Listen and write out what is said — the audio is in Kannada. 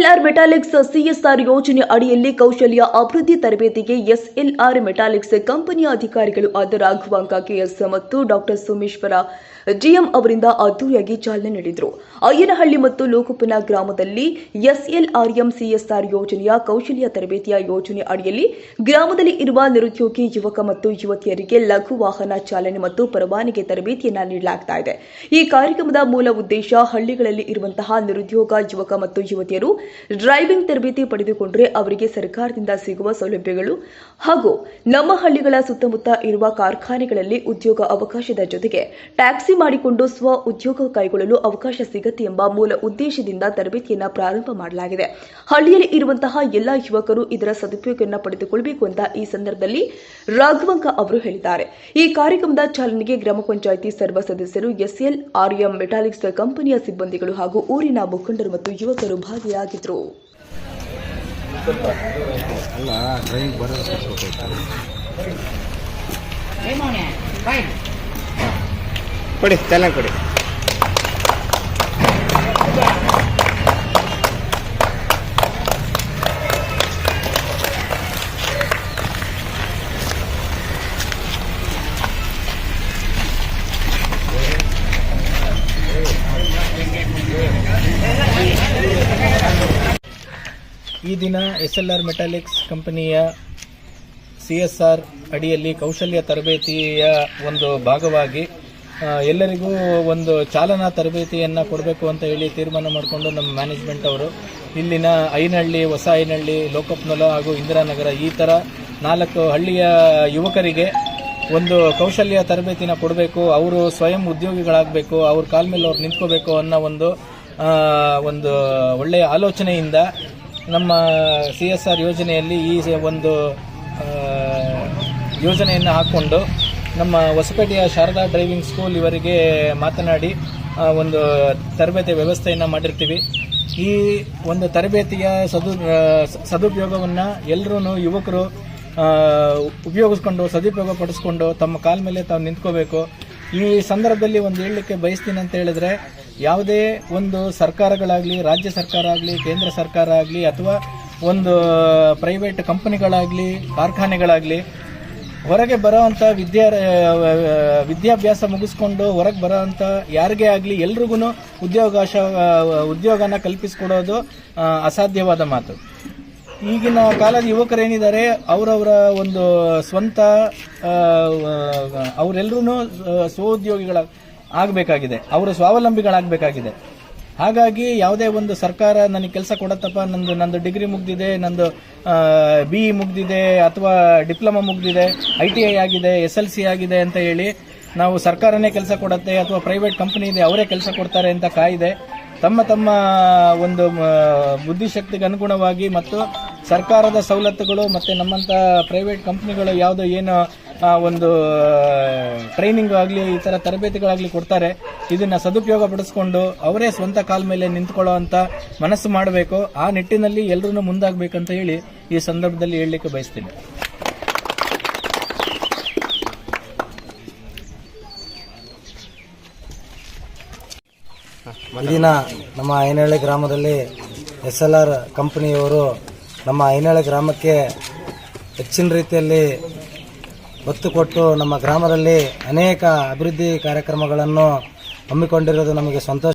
ಎಸ್ಎಲ್ಆರ್ ಮೆಟಾಲಿಕ್ಸ್ ಸಿಎಸ್ಆರ್ ಯೋಜನೆ ಅಡಿಯಲ್ಲಿ ಕೌಶಲ್ಯ ಅಭಿವೃದ್ಧಿ ತರಬೇತಿಗೆ ಎಸ್ಎಲ್ಆರ್ ಮೆಟಾಲಿಕ್ಸ್ ಕಂಪನಿಯ ಅಧಿಕಾರಿಗಳು ಆದ ಹಾಜರಾಗುವಂಕ ಕೆಎಸ್ ಮತ್ತು ಡಾಕ್ಟರ್ ಸೋಮೇಶ್ವರ ಜಿಎಂ ಅವರಿಂದ ಅದ್ದೂರಿಯಾಗಿ ಚಾಲನೆ ನೀಡಿದರು. ಅಯ್ಯನಹಳ್ಳಿ ಮತ್ತು ಲೋಕಪುನ ಗ್ರಾಮದಲ್ಲಿ ಎಸ್ಎಲ್ಆರ್ಎಂ ಸಿಎಸ್ಆರ್ ಯೋಜನೆಯ ಕೌಶಲ್ಯ ತರಬೇತಿಯ ಯೋಜನೆ ಅಡಿಯಲ್ಲಿ ಗ್ರಾಮದಲ್ಲಿ ಇರುವ ನಿರುದ್ಯೋಗಿ ಯುವಕ ಮತ್ತು ಯುವತಿಯರಿಗೆ ಲಘು ವಾಹನ ಚಾಲನೆ ಮತ್ತು ಪರವಾನಗಿ ತರಬೇತಿಯನ್ನು ನೀಡಲಾಗ್ತಾ ಇದೆ. ಈ ಕಾರ್ಯಕ್ರಮದ ಮೂಲ ಉದ್ದೇಶ ಹಳ್ಳಿಗಳಲ್ಲಿ ಇರುವಂತಹ ನಿರುದ್ಯೋಗ ಯುವಕ ಮತ್ತು ಯುವತಿಯರು ಡ್ರೈವಿಂಗ್ ತರಬೇತಿ ಪಡೆದುಕೊಂಡರೆ ಅವರಿಗೆ ಸರ್ಕಾರದಿಂದ ಸಿಗುವ ಸೌಲಭ್ಯಗಳು ಹಾಗೂ ನಮ್ಮ ಹಳ್ಳಿಗಳ ಸುತ್ತಮುತ್ತ ಇರುವ ಕಾರ್ಖಾನೆಗಳಲ್ಲಿ ಉದ್ಯೋಗ ಅವಕಾಶದ ಜೊತೆಗೆ ಟ್ಯಾಕ್ಸಿ ಮಾಡಿಕೊಂಡು ಸ್ವ ಉದ್ಯೋಗ ಕೈಗೊಳ್ಳಲು ಅವಕಾಶ ಸಿಗತ್ತೆ ಎಂಬ ಮೂಲ ಉದ್ದೇಶದಿಂದ ತರಬೇತಿಯನ್ನು ಪ್ರಾರಂಭ ಮಾಡಲಾಗಿದೆ. ಹಳ್ಳಿಯಲ್ಲಿ ಇರುವಂತಹ ಎಲ್ಲಾ ಯುವಕರು ಇದರ ಸದುಪಯೋಗವನ್ನು ಪಡೆದುಕೊಳ್ಳಬೇಕು ಅಂತ ಈ ಸಂದರ್ಭದಲ್ಲಿ ರಾಘವಂಕ ಅವರು ಹೇಳಿದ್ದಾರೆ. ಈ ಕಾರ್ಯಕ್ರಮದ ಚಾಲನೆಗೆ ಗ್ರಾಮ ಪಂಚಾಯಿತಿ ಸರ್ವ ಸದಸ್ಯರು ಎಸ್ಎಲ್ ಆರ್ಎಂ ಮೆಟಾಲಿಕ್ಸ್ ಕಂಪನಿಯ ಸಿಬ್ಬಂದಿಗಳು ಹಾಗೂ ಊರಿನ ಮುಖಂಡರು ಮತ್ತು ಯುವಕರು ಭಾಗಿಯಾಗಿದ್ದರು ಕೊಡಿ ಕೊಡಿ. ಈ ದಿನ ಎಸ್ ಎಲ್ ಆರ್ ಮೆಟಾಲಿಕ್ಸ್ ಕಂಪನಿಯ ಸಿ ಎಸ್ ಆರ್ ಅಡಿಯಲ್ಲಿ ಕೌಶಲ್ಯ ತರಬೇತಿಯ ಒಂದು ಭಾಗವಾಗಿ ಎಲ್ಲರಿಗೂ ಒಂದು ಚಾಲನಾ ತರಬೇತಿಯನ್ನು ಕೊಡಬೇಕು ಅಂತ ಹೇಳಿ ತೀರ್ಮಾನ ಮಾಡಿಕೊಂಡು ನಮ್ಮ ಮ್ಯಾನೇಜ್ಮೆಂಟ್ ಅವರು ಇಲ್ಲಿನ ಐನಹಳ್ಳಿ, ಹೊಸ ಐನಹಳ್ಳಿ, ಲೋಕಪ್ನೊಲ ಹಾಗೂ ಇಂದಿರಾನಗರ ಈ ಥರ ನಾಲ್ಕು ಹಳ್ಳಿಯ ಯುವಕರಿಗೆ ಒಂದು ಕೌಶಲ್ಯ ತರಬೇತಿನ ಕೊಡಬೇಕು, ಅವರು ಸ್ವಯಂ ಉದ್ಯೋಗಿಗಳಾಗಬೇಕು, ಅವ್ರ ಕಾಲ ಮೇಲೆ ಅವ್ರು ನಿಂತ್ಕೋಬೇಕು ಅನ್ನೋ ಒಂದು ಒಂದು ಒಳ್ಳೆಯ ಆಲೋಚನೆಯಿಂದ ನಮ್ಮ ಸಿ ಎಸ್ ಆರ್ ಯೋಜನೆಯಲ್ಲಿ ಈ ಒಂದು ಯೋಜನೆಯನ್ನು ಹಾಕ್ಕೊಂಡು ನಮ್ಮ ಹೊಸಪೇಟೆಯ ಶಾರದಾ ಡ್ರೈವಿಂಗ್ ಸ್ಕೂಲ್ ಇವರಿಗೆ ಮಾತನಾಡಿ ಒಂದು ತರಬೇತಿ ವ್ಯವಸ್ಥೆಯನ್ನು ಮಾಡಿರ್ತೀವಿ. ಈ ಒಂದು ತರಬೇತಿಯ ಸದು ಸದುಪಯೋಗವನ್ನು ಎಲ್ಲರೂ ಯುವಕರು ಉಪಯೋಗಿಸ್ಕೊಂಡು, ಸದುಪಯೋಗ ಪಡಿಸ್ಕೊಂಡು ತಮ್ಮ ಕಾಲ ಮೇಲೆ ತಾವು ನಿಂತ್ಕೋಬೇಕು. ಈ ಸಂದರ್ಭದಲ್ಲಿ ಒಂದು ಹೇಳಲಿಕ್ಕೆ ಬಯಸ್ತೀನಿ ಅಂತ ಹೇಳಿದ್ರೆ ಯಾವುದೇ ಒಂದು ಸರ್ಕಾರಗಳಾಗಲಿ, ರಾಜ್ಯ ಸರ್ಕಾರ ಆಗಲಿ ಕೇಂದ್ರ ಸರ್ಕಾರ ಆಗಲಿ ಅಥವಾ ಒಂದು ಪ್ರೈವೇಟ್ ಕಂಪನಿಗಳಾಗಲಿ ಕಾರ್ಖಾನೆಗಳಾಗಲಿ, ಹೊರಗೆ ಬರೋವಂಥ ವಿದ್ಯಾ, ವಿದ್ಯಾಭ್ಯಾಸ ಮುಗಿಸ್ಕೊಂಡು ಹೊರಗೆ ಬರೋವಂಥ ಯಾರಿಗೇ ಆಗಲಿ ಎಲ್ರಿಗೂ ಉದ್ಯೋಗಾಶ ಉದ್ಯೋಗನ ಕಲ್ಪಿಸಿಕೊಡೋದು ಅಸಾಧ್ಯವಾದ ಮಾತು. ಈಗಿನ ಕಾಲದ ಯುವಕರೇನಿದ್ದಾರೆ ಅವರವರ ಒಂದು ಸ್ವಂತ ಅವರೆಲ್ಲರೂ ಸ್ವೋದ್ಯೋಗಿಗಳ ಆಗಬೇಕಾಗಿದೆ. ಅವರು ಸ್ವಾವಲಂಬಿಗಳಾಗಬೇಕಾಗಿದೆ. ಹಾಗಾಗಿ ಯಾವುದೇ ಒಂದು ಸರ್ಕಾರ ನನಗೆ ಕೆಲಸ ಕೊಡತ್ತಪ್ಪ, ನಂದು ನಂದು ಡಿಗ್ರಿ ಮುಗ್ದಿದೆ, ನಂದು ಬಿ ಇ ಮುಗ್ದಿದೆ, ಅಥವಾ ಡಿಪ್ಲೊಮಾ ಮುಗ್ದಿದೆ ಐ ಟಿ ಐ ಆಗಿದೆ ಎಸ್ ಎಲ್ ಸಿ ಆಗಿದೆ ಅಂತ ಹೇಳಿ ನಾವು ಸರ್ಕಾರನೇ ಕೆಲಸ ಕೊಡತ್ತೆ, ಅಥವಾ ಪ್ರೈವೇಟ್ ಕಂಪನಿ ಇದೆ, ಅವರೇ ಕೆಲಸ ಕೊಡ್ತಾರೆ ಅಂತ ಕಾಯಿದೆ. ತಮ್ಮ ತಮ್ಮ ಒಂದು ಬುದ್ಧಿಶಕ್ತಿಗೆ ಅನುಗುಣವಾಗಿ ಮತ್ತು ಸರ್ಕಾರದ ಸವಲತ್ತುಗಳು ಮತ್ತು ನಮ್ಮಂಥ ಪ್ರೈವೇಟ್ ಕಂಪ್ನಿಗಳು ಯಾವುದೋ ಏನು ಒಂದು ಟ್ರೈನಿಂಗ್ ಆಗಲಿ, ಈ ಥರ ತರಬೇತಿಗಳಾಗಲಿ ಕೊಡ್ತಾರೆ. ಇದನ್ನು ಸದುಪಯೋಗ ಪಡಿಸ್ಕೊಂಡು ಅವರೇ ಸ್ವಂತ ಕಾಲ ಮೇಲೆ ನಿಂತ್ಕೊಳ್ಳೋ ಅಂತ ಮನಸ್ಸು ಮಾಡಬೇಕು. ಆ ನಿಟ್ಟಿನಲ್ಲಿ ಎಲ್ಲರೂ ಮುಂದಾಗಬೇಕಂತ ಹೇಳಿ ಈ ಸಂದರ್ಭದಲ್ಲಿ ಹೇಳಲಿಕ್ಕೆ ಬಯಸ್ತೀನಿ. ದಿನ ನಮ್ಮ ಐನಹಳ್ಳಿ ಗ್ರಾಮದಲ್ಲಿ ಎಸ್ ಎಲ್ ಆರ್ ಕಂಪನಿಯವರು ನಮ್ಮ ಐನಹಳ್ಳಿ ಗ್ರಾಮಕ್ಕೆ ಹೆಚ್ಚಿನ ರೀತಿಯಲ್ಲಿ ಒತ್ತು ಕೊಟ್ಟು ನಮ್ಮ ಗ್ರಾಮದಲ್ಲಿ ಅನೇಕ ಅಭಿವೃದ್ಧಿ ಕಾರ್ಯಕ್ರಮಗಳನ್ನು ಹಮ್ಮಿಕೊಂಡಿರೋದು ನಮಗೆ ಸಂತೋಷ